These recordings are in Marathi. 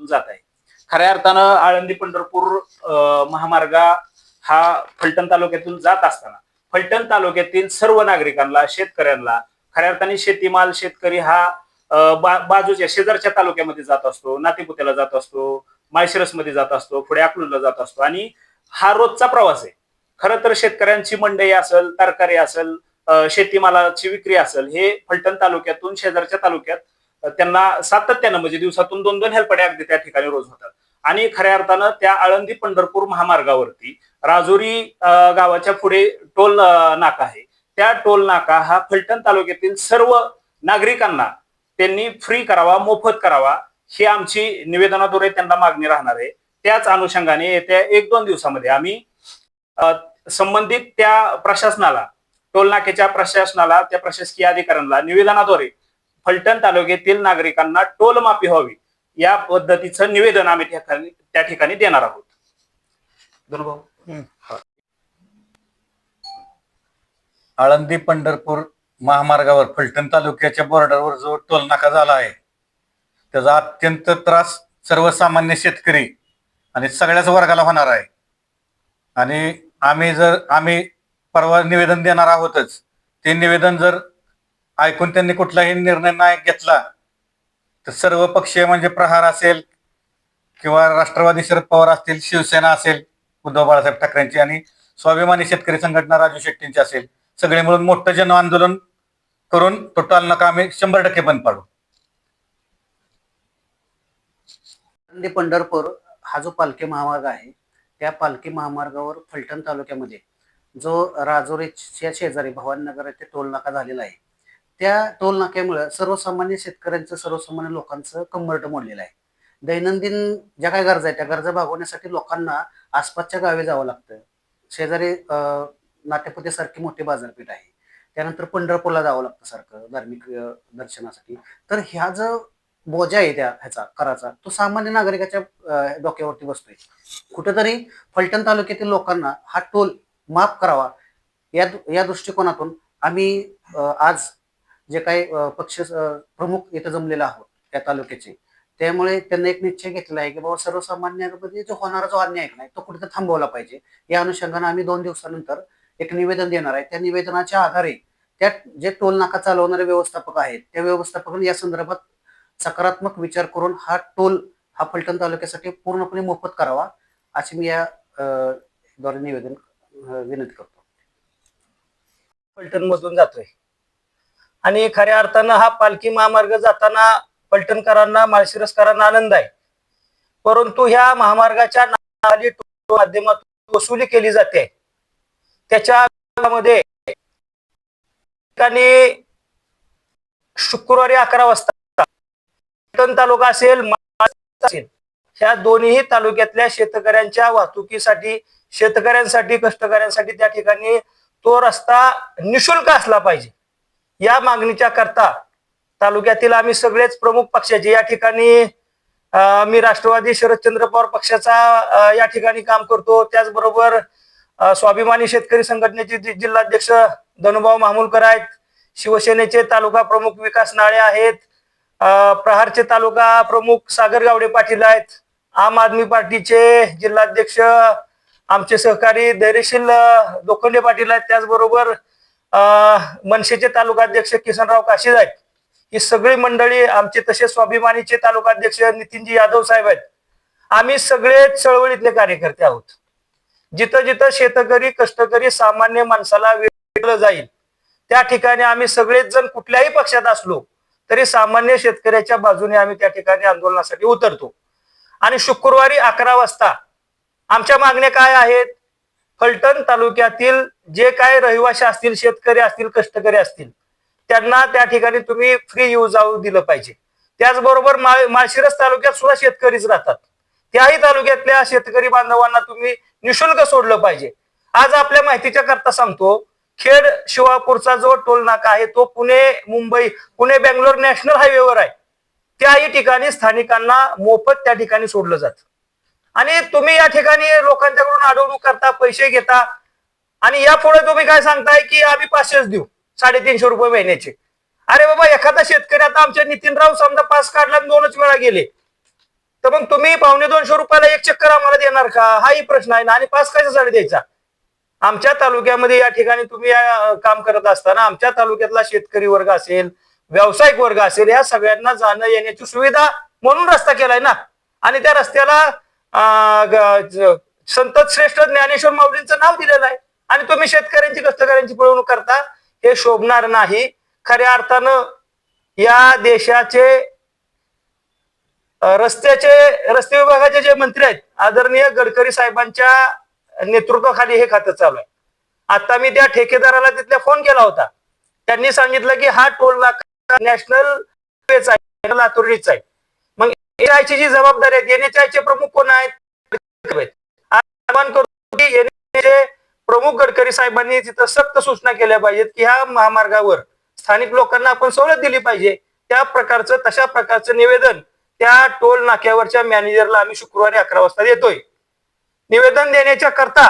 तालुक्यातून जात आहे. खऱ्या अर्थानं आळंदी पंढरपूर महामार्ग हा फलटण तालुक्यातून जात असताना फलटण तालुक्यातील सर्व नागरिकांना शेतकऱ्यांना खऱ्या अर्थाने शेतीमाल शेतकरी हा बा- बाजूच्या शेजारच्या तालुक्यामध्ये जात असतो नातेपुत्याला जात असतो माळशिरसमध्ये जात असतो पुढे अकलूजला जात असतो आणि हा रोजचा प्रवास आहे. खरं तर शेतकऱ्यांची मंडई असेल तरकारी असेल शेतीमालाची विक्री असेल हे फलटण तालुक्यातून शेजारच्या तालुक्यात त्यांना सातत्यानं म्हणजे दिवसातून दोन दोन हेल्पडे अगदी त्या ठिकाणी रोज होतात. आणि खऱ्या अर्थानं त्या आळंदी पंढरपूर महामार्गावरती राजुरी गावाच्या पुढे टोल नाका आहे. त्या टोल नाका हा फलटण तालुक्यातील सर्व नागरिकांना त्यांनी फ्री करावा मोफत करावा ही आमची निवेदनाद्वारे त्यांना मागणी राहणार आहे. त्याच अनुषंगाने येत्या एक दोन दिवसामध्ये आम्ही संबंधित त्या प्रशासनाला टोल नाक्याच्या प्रशासनाला त्या प्रशासकीय अधिकाऱ्यांना निवेदनाद्वारे फलटण तालुक्यातील नागरिकांना टोल माफी व्हावी या पद्धतीचं निवेदन आम्ही त्या ठिकाणी देणार आहोत. आळंदी पंढरपूर महामार्गावर फलटण तालुक्याच्या बॉर्डरवर जो टोल नाका झाला आहे त्याचा अत्यंत त्रास सर्वसामान्य शेतकरी आणि सगळ्याच वर्गाला होणार आहे. आणि आम्ही जर आम्ही परवा निवेदन देणार आहोतच ते निवेदन जर ऐकून त्यांनी कुठलाही निर्णय नाही घेतला. तर सर्व पक्षीय म्हणजे प्रहार असेल किंवा राष्ट्रवादी शरद पवार असतील शिवसेना असेल उद्धव बाळासाहेब ठाकरेंची आणि स्वाभिमानी शेतकरी संघटना राजू शेट्टींची असेल सगळे मिळून मोठं जन आंदोलन करून तो टोलनाका आम्ही शंभर टक्के बंद पाडू. पंढरपूर हा जो पालखी महामार्ग आहे त्या पालखी महामार्गावर फलटण तालुक्यामध्ये जो राजोरीच्या शेजारी भवानीनगर येथे टोल नाका झालेला आहे. त्या टोल नाक्यामुळे सर्वसामान्य शेतकऱ्यांचं सर्वसामान्य लोकांचं कंबरट मोडलेलं आहे. दैनंदिन ज्या काय गरजा आहेत त्या गरजा भागवण्यासाठी लोकांना आसपासच्या गावी जावं लागतं. शेजारी नाट्यपतीसारखी मोठी बाजारपेठ आहे. त्यानंतर पंढरपूरला जावं लागतं सारखं धार्मिक दर्शनासाठी. तर ह्या जो बोजा आहे त्या ह्याचा कराचा तो सामान्य नागरिकाच्या डोक्यावरती बसतोय. कुठेतरी फलटण तालुक्यातील लोकांना हा टोल माफ करावा या या दृष्टिकोनातून आम्ही आज जे काही पक्ष प्रमुख इथं जमलेले आहोत त्या तालुक्याचे. त्यामुळे त्यांनी एक निश्चय घेतला आहे की बाबा सर्वसामान्यांमध्ये जो होणारा जो अन्याय आहे तो कुठेतरी थांबवला पाहिजे. या अनुषंगाने आम्ही दोन दिवसानंतर एक निवेदन देणार आहे. त्या निवेदनाच्या आधारे त्या जे टोल नाका चालवणारे व्यवस्थापक आहेत त्या व्यवस्थापकांनी या संदर्भात सकारात्मक विचार करून हा टोल हा फलटण तालुक्यासाठी पूर्णपणे मोफत करावा अशी मी या द्वारे निवेदन विनंती करतो. फलटण मधून जातोय. आणि खऱ्या अर्थानं हा पालखी महामार्ग जाताना पलटणकरांना माळशिरसकरांना आनंद आहे. परंतु ह्या महामार्गाच्या नावाली माध्यमातून वसुली केली जाते. त्याच्यामध्ये ठिकाणी शुक्रवारी अकरा वाजता पलटण तालुका असेल असेल ह्या दोन्ही तालुक्यातल्या शेतकऱ्यांच्या वाहतुकीसाठी शेतकऱ्यांसाठी कष्टकऱ्यांसाठी त्या ठिकाणी तो रस्ता निशुल्क असला पाहिजे. या मागणीच्या करता तालुक्यातील आम्ही सगळेच प्रमुख पक्षाचे या ठिकाणी मी राष्ट्रवादी शरदचंद्र पवार पक्षाचा या ठिकाणी काम करतो. त्याचबरोबर स्वाभिमानी शेतकरी संघटनेचे जिल्हाध्यक्ष धनुभाऊ मामुलकर आहेत शिवसेनेचे तालुका प्रमुख विकास नाळे आहेत प्रहारचे तालुका प्रमुख सागर गावडे पाटील आहेत आम आदमी पार्टीचे जिल्हाध्यक्ष आमचे सहकारी धैर्यशील लोखंडे पाटील आहेत. त्याचबरोबर मनसेचे तालुकाध्यक्ष किसनराव काशीद आहेत. ही सगळी मंडळी आमचे तसे स्वाभिमानीचे तालुकाध्यक्ष नितीनजी यादव साहेब आहेत. आम्ही सगळे चळवळीतले कार्यकर्ते आहोत. जिथं जिथं शेतकरी कष्टकरी सामान्य माणसाला वेगळं जाईल त्या ठिकाणी आम्ही सगळेच जण कुठल्याही पक्षात असलो तरी सामान्य शेतकऱ्याच्या बाजूने आम्ही त्या ठिकाणी आंदोलनासाठी उतरतो. आणि शुक्रवारी अकरा वाजता आमच्या मागण्या काय आहेत? फलटण तालुक्यातील जे काय रहिवासी असतील शेतकरी असतील कष्टकरी असतील त्यांना त्या ठिकाणी तुम्ही फ्री येऊ जाऊ दिलं पाहिजे. त्याचबरोबर माळशिरस तालुक्यात सुद्धा शेतकरीच राहतात. त्याही तालुक्यातल्या शेतकरी बांधवांना तुम्ही निशुल्क सोडलं पाहिजे. आज आपल्या माहितीच्या करता सांगतो खेड शिवापूरचा जो टोल नाका आहे तो पुणे मुंबई पुणे बेंगलोर नॅशनल हायवेवर आहे. त्याही ठिकाणी स्थानिकांना मोफत त्या ठिकाणी सोडलं जातं. आणि तुम्ही या ठिकाणी लोकांच्याकडून अडवणूक करता पैसे घेता. आणि यापुढे तुम्ही काय सांगताय की आम्ही पाचशेच देऊ साडेतीनशे रुपये महिन्याचे. अरे बाबा एखादा शेतकरी आता आमच्या नितीनराव समजा पास काढला आणि दोनच वेळा गेले. तर मग तुम्ही पावणे दोनशे रुपयाला एक चक्कर आम्हाला देणार का? हाही प्रश्न आहे ना. आणि पास कशासाठी द्यायचा? आमच्या तालुक्यामध्ये या ठिकाणी तुम्ही काम करत असताना आमच्या तालुक्यातला शेतकरी वर्ग असेल व्यावसायिक वर्ग असेल या सगळ्यांना जाणं येण्याची सुविधा म्हणून रस्ता केलाय ना. आणि त्या रस्त्याला अं, ग- संत श्रेष्ठ ज्ञानेश्वर माऊलींचं नाव दिलेलं आहे. आणि तुम्ही शेतकऱ्यांची कष्टकऱ्यांची पिळवणूक करता हे शोभणार नाही. खऱ्या अर्थानं या देशाचे रस्त्याचे रस्ते विभागाचे जे मंत्री आहेत आदरणीय गडकरी साहेबांच्या नेतृत्वाखाली हे खातं चालू आहे. आता मी त्या ठेकेदाराला तिथल्या फोन केला होता. त्यांनी सांगितलं की हा टोल नाका नॅशनल आहे आहे. एनआयची जी जबाबदारी आहे एनएचआयचे प्रमुख कोण आहेत? आवाहन करतो की NHI प्रमुख गडकरी साहेबांनी तिथं सक्त सूचना केल्या पाहिजेत की ह्या महामार्गावर स्थानिक लोकांना आपण सवलत दिली पाहिजे. त्या प्रकारचं तशा प्रकारचं निवेदन त्या टोल नाक्यावरच्या मॅनेजरला आम्ही शुक्रवारी अकरा वाजता देतोय. निवेदन देण्याच्या करता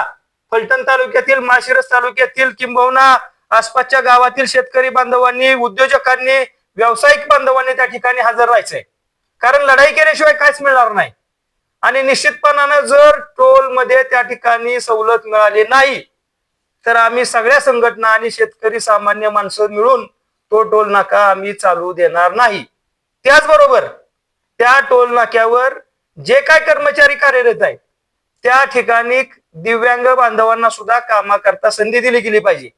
फलटण तालुक्यातील माशिरस तालुक्यातील किंबहुना आसपासच्या गावातील शेतकरी बांधवांनी उद्योजकांनी व्यावसायिक बांधवांनी त्या ठिकाणी हजर राहायचंय. कारण लढाई केल्याशिवाय काहीच मिळणार नाही. आणि निश्चितपणानं जर टोलमध्ये त्या ठिकाणी सवलत मिळाली नाही तर आम्ही सगळ्या संघटना आणि शेतकरी सामान्य माणसं मिळून तो टोल नाका आम्ही चालू देणार नाही. त्याचबरोबर त्या टोल नाक्यावर जे काय कर्मचारी कार्यरत आहेत त्या ठिकाणी दिव्यांग बांधवांना सुद्धा कामाकरता संधी दिली गेली पाहिजे.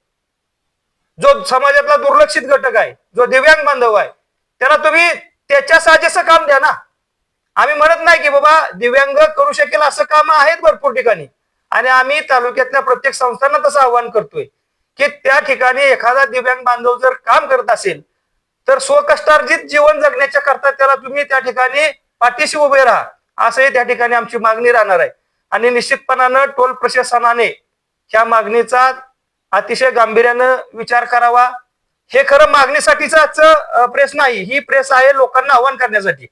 जो समाजातला दुर्लक्षित घटक आहे जो दिव्यांग बांधव आहे त्याला तुम्ही त्याच्या साजेसं काम द्या ना. आम्ही म्हणत नाही की बाबा दिव्यांग करू शकेल असं काम आहेत भरपूर ठिकाणी. आणि आम्ही तालुक्यातल्या प्रत्येक संस्थांना तसं आवाहन करतोय की त्या ठिकाणी एखादा दिव्यांग बांधव जर काम करत असेल तर स्वकष्टार्जित जीवन जगण्याच्या करता त्याला तुम्ही त्या ठिकाणी पाठीशी उभे राहा. असंही त्या ठिकाणी आमची मागणी राहणार आहे. आणि निश्चितपणानं टोल प्रशासनाने ह्या मागणीचा अतिशय गांभीर्यानं विचार करावा. हे खरं मागणीसाठीच प्रेस नाही. ही प्रेस आहे लोकांना आव्हान करण्यासाठी.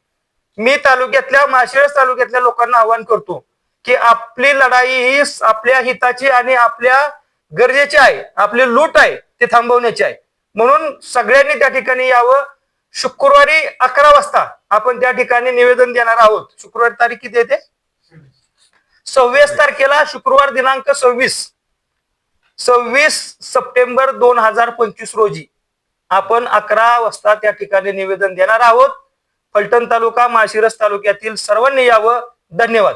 मी तालुक्यातल्या माशिरस तालुक्यातल्या लोकांना आव्हान करतो की आपली लढाई ही आपल्या हिताची आणि आपल्या गरजेची आहे. आपली लूट आहे ते थांबवण्याची आहे. म्हणून सगळ्यांनी त्या ठिकाणी यावं. शुक्रवारी अकरा वाजता आपण त्या ठिकाणी निवेदन देणार आहोत. शुक्रवारी तारीख किती येते सव्वीस तारखेला शुक्रवार दिनांक सव्वीस. सव्वीस सप्टेंबर दोन हजार पंचवीस रोजी. आपण अकरा वाजता त्या ठिकाणी निवेदन देणार आहोत. फलटण तालुका माळशिरस तालुक्यातील सर्वांनी यावं. धन्यवाद.